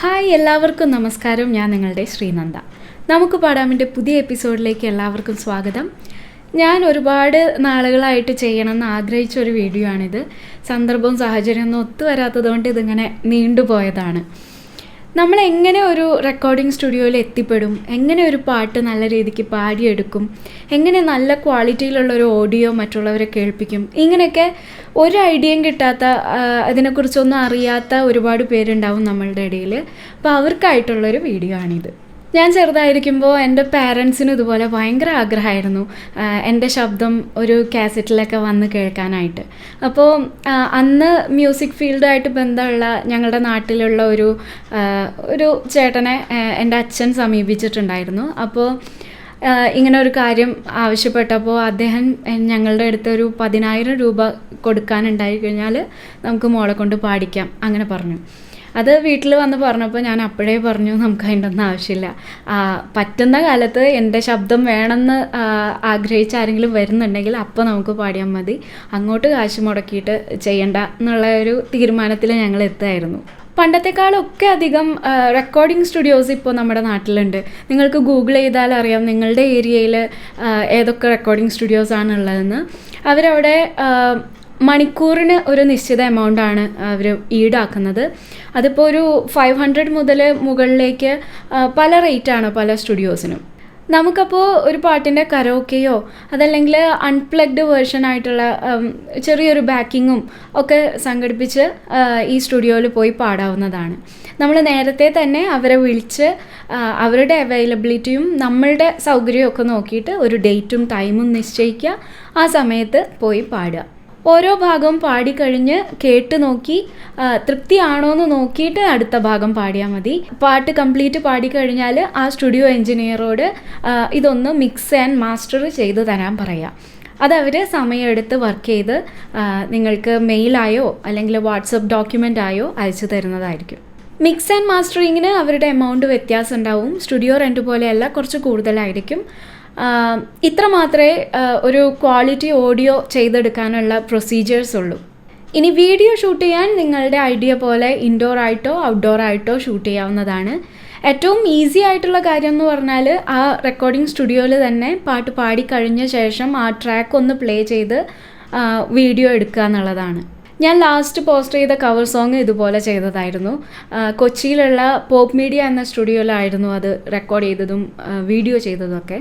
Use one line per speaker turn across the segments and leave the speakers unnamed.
Hi എല്ലാവർക്കും നമസ്കാരം. ഞാൻ നിങ്ങളുടെ ശ്രീനന്ദ. നമുക്ക് പാടാമിന്റെ പുതിയ എപ്പിസോഡിലേക്ക് എല്ലാവർക്കും സ്വാഗതം. ഞാൻ ഒരുപാട് നാളുകളായിട്ട് ചെയ്യണമെന്ന് ആഗ്രഹിച്ച ഒരു വീഡിയോ ആണിത് സന്ദർഭവും സാഹചര്യമൊന്നും ഒത്തുവരാത്തതുകൊണ്ട് ഇതിങ്ങനെ നീണ്ടുപോയതാണ്. നമ്മൾ എങ്ങനെ ഒരു റെക്കോർഡിംഗ് സ്റ്റുഡിയോയിൽ എത്തിപ്പെടും? എങ്ങനെ ഒരു പാട്ട് നല്ല രീതിക്ക് പാടിയെടുക്കും? എങ്ങനെ നല്ല ക്വാളിറ്റിയിലുള്ള ഒരു ഓഡിയോ മറ്റുള്ളവരെ കേൾപ്പിക്കും? ഇങ്ങനെയൊക്കെ ഒരു ഐഡിയയും കിട്ടാത്ത അതിനെക്കുറിച്ചൊന്നും അറിയാത്ത ഒരുപാട് പേരുണ്ടാവും നമ്മളുടെ ഇടയിൽ അപ്പോൾ അവർക്കായിട്ടുള്ളൊരു വീഡിയോ ആണിത്. ഞാൻ ചെറുതായിരിക്കുമ്പോൾ എന്റെ പാരൻസിന് ഇതുപോലെ ഭയങ്കര ആഗ്രഹമായിരുന്നു. എന്റെ ശബ്ദം ഒരു കാസറ്റിലൊക്കെ വന്ന് കേൾക്കാനായിട്ട്. അപ്പോൾ അന്ന് മ്യൂസിക് ഫീൽഡായിട്ട് ബന്ധമുള്ള ഞങ്ങളുടെ നാട്ടിലുള്ള ഒരു ഒരു ചേട്ടനെ എന്റെ അച്ഛൻ സമീപിച്ചിട്ടുണ്ടായിരുന്നു. അപ്പോൾ ഇങ്ങനെ ഒരു കാര്യം ആവശ്യപ്പെട്ടപ്പോൾ അദ്ദേഹം ഞങ്ങളുടെ അടുത്ത് ഒരു പതിനായിരം രൂപ കൊടുക്കാനുണ്ടായി കഴിഞ്ഞാൽ നമുക്ക് മോളെ കൊണ്ട് പാടിക്കാം അങ്ങനെ പറഞ്ഞു. അത് വീട്ടിൽ വന്ന് പറഞ്ഞപ്പോൾ ഞാൻ അപ്പോഴേ പറഞ്ഞു നമുക്ക് അതിന്റെ ഒന്നും ആവശ്യമില്ല പറ്റുന്ന കാലത്ത് എന്റെ ശബ്ദം വേണമെന്ന് ആഗ്രഹിച്ച ആരെങ്കിലും വരുന്നുണ്ടെങ്കിൽ അപ്പോൾ നമുക്ക് പാടിയാൽ മതി. അങ്ങോട്ട് കാശ് മുടക്കിയിട്ട് ചെയ്യണ്ട എന്നുള്ള ഒരു തീരുമാനത്തിൽ ഞങ്ങൾ എത്തുമായിരുന്നു പണ്ടത്തെക്കാളൊക്കെ അധികം റെക്കോർഡിംഗ് സ്റ്റുഡിയോസ് ഇപ്പോൾ നമ്മുടെ നാട്ടിലുണ്ട്. നിങ്ങൾക്ക് ഗൂഗിൾ ചെയ്താൽ അറിയാം നിങ്ങളുടെ ഏരിയയിൽ ഏതൊക്കെ റെക്കോർഡിംഗ് സ്റ്റുഡിയോസ് ആണ് ഉള്ളതെന്ന് അവരവിടെ മണിക്കൂറിന് ഒരു നിശ്ചിത എമൗണ്ട് ആണ് അവർ ഈടാക്കുന്നത്. അതിപ്പോൾ ഒരു ഫൈവ് ഹൺഡ്രഡ് മുതൽ മുകളിലേക്ക് പല റേറ്റാണ് പല സ്റ്റുഡിയോസിനും നമുക്കപ്പോൾ ഒരു പാട്ടിന്റെ കരോക്കെയോ അതല്ലെങ്കിൽ അൺപ്ലഗ്ഡ് വേർഷൻ ആയിട്ടുള്ള ചെറിയൊരു ബാക്കിങ്ങും ഒക്കെ സംഘടിപ്പിച്ച് ഈ സ്റ്റുഡിയോയിൽ പോയി പാടാവുന്നതാണ്. നമ്മൾ നേരത്തെ തന്നെ അവരെ വിളിച്ച് അവരുടെ അവൈലബിലിറ്റിയും നമ്മളുടെ സൗകര്യവും ഒക്കെ നോക്കിയിട്ട് ഒരു ഡേറ്റും ടൈമും നിശ്ചയിക്കുക ആ സമയത്ത് പോയി പാടുക. ഓരോ ഭാഗവും പാടിക്കഴിഞ്ഞ് കേട്ട് നോക്കി തൃപ്തിയാണോ എന്ന് നോക്കിയിട്ട് അടുത്ത ഭാഗം പാടിയാൽ മതി. പാട്ട് കംപ്ലീറ്റ് പാടിക്കഴിഞ്ഞാൽ ആ സ്റ്റുഡിയോ എൻജിനീയറോട് ഇതൊന്ന് മിക്സ് ആൻഡ് മാസ്റ്റർ ചെയ്ത് തരാൻ പറയാം. അതവർ സമയമെടുത്ത് വർക്ക് ചെയ്ത് നിങ്ങൾക്ക് മെയിലായോ അല്ലെങ്കിൽ വാട്സപ്പ് ഡോക്യുമെന്റ് ആയോ അയച്ചു തരുന്നതായിരിക്കും. മിക്സ് ആൻഡ് മാസ്റ്ററിങ്ങിന് അവരുടെ എമൗണ്ട് വ്യത്യാസം ഉണ്ടാവും. സ്റ്റുഡിയോ റെന്റ് പോലെയല്ല കുറച്ച് കൂടുതലായിരിക്കും. ഇത്ര മാത്രമേ ഒരു ക്വാളിറ്റി ഓഡിയോ ചെയ്തെടുക്കാനുള്ള പ്രൊസീജിയേഴ്സ് ഉള്ളൂ. ഇനി വീഡിയോ ഷൂട്ട് ചെയ്യാൻ നിങ്ങളുടെ ഐഡിയ പോലെ ഇൻഡോർ ആയിട്ടോ ഔട്ട്ഡോർ ആയിട്ടോ ഷൂട്ട് ചെയ്യാവുന്നതാണ്. ഏറ്റവും ഈസി ആയിട്ടുള്ള കാര്യം എന്ന് പറഞ്ഞാൽ ആ റെക്കോർഡിംഗ് സ്റ്റുഡിയോയിൽ തന്നെ പാട്ട് പാടിക്കഴിഞ്ഞ ശേഷം ആ ട്രാക്ക് ഒന്ന് പ്ലേ ചെയ്ത് വീഡിയോ എടുക്കുക എന്നുള്ളതാണ്. ഞാൻ ലാസ്റ്റ് പോസ്റ്റ് ചെയ്ത കവർ സോങ് ഇതുപോലെ ചെയ്തതായിരുന്നു. കൊച്ചിയിലുള്ള പോപ്പ് മീഡിയ എന്ന സ്റ്റുഡിയോയിലായിരുന്നു അത് റെക്കോർഡ് ചെയ്തതും വീഡിയോ ചെയ്തതും ഒക്കെ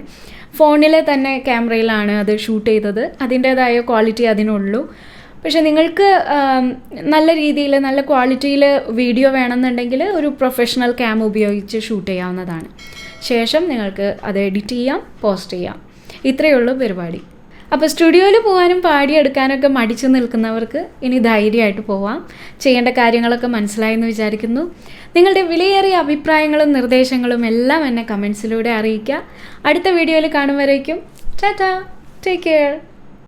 ഫോണിലെ തന്നെ ക്യാമറയിലാണ് അത് ഷൂട്ട് ചെയ്തത്. അതിന്റേതായ ക്വാളിറ്റി അതിനുള്ളൂ. പക്ഷെ നിങ്ങൾക്ക് നല്ല രീതിയിൽ നല്ല ക്വാളിറ്റിയിൽ വീഡിയോ വേണമെന്നുണ്ടെങ്കിൽ ഒരു പ്രൊഫഷണൽ ക്യാം ഉപയോഗിച്ച് ഷൂട്ട് ചെയ്യാവുന്നതാണ്. ശേഷം നിങ്ങൾക്ക് അത് എഡിറ്റ് ചെയ്യാം പോസ്റ്റ് ചെയ്യാം. ഇത്രയേ ഉള്ളൂ പരിപാടി. അപ്പോൾ സ്റ്റുഡിയോയിൽ പോകാനും പാടിയെടുക്കാനൊക്കെ മടിച്ചു നിൽക്കുന്നവർക്ക് ഇനി ധൈര്യമായിട്ട് പോവാം. ചെയ്യേണ്ട കാര്യങ്ങളൊക്കെ മനസ്സിലായെന്ന് വിചാരിക്കുന്നു. നിങ്ങളുടെ വിലയേറിയ അഭിപ്രായങ്ങളും നിർദ്ദേശങ്ങളും എല്ലാം എന്നെ കമൻസിലൂടെ അറിയിക്കുക. അടുത്ത വീഡിയോയിൽ കാണും വരേക്കും. ടാറ്റാ. Take care.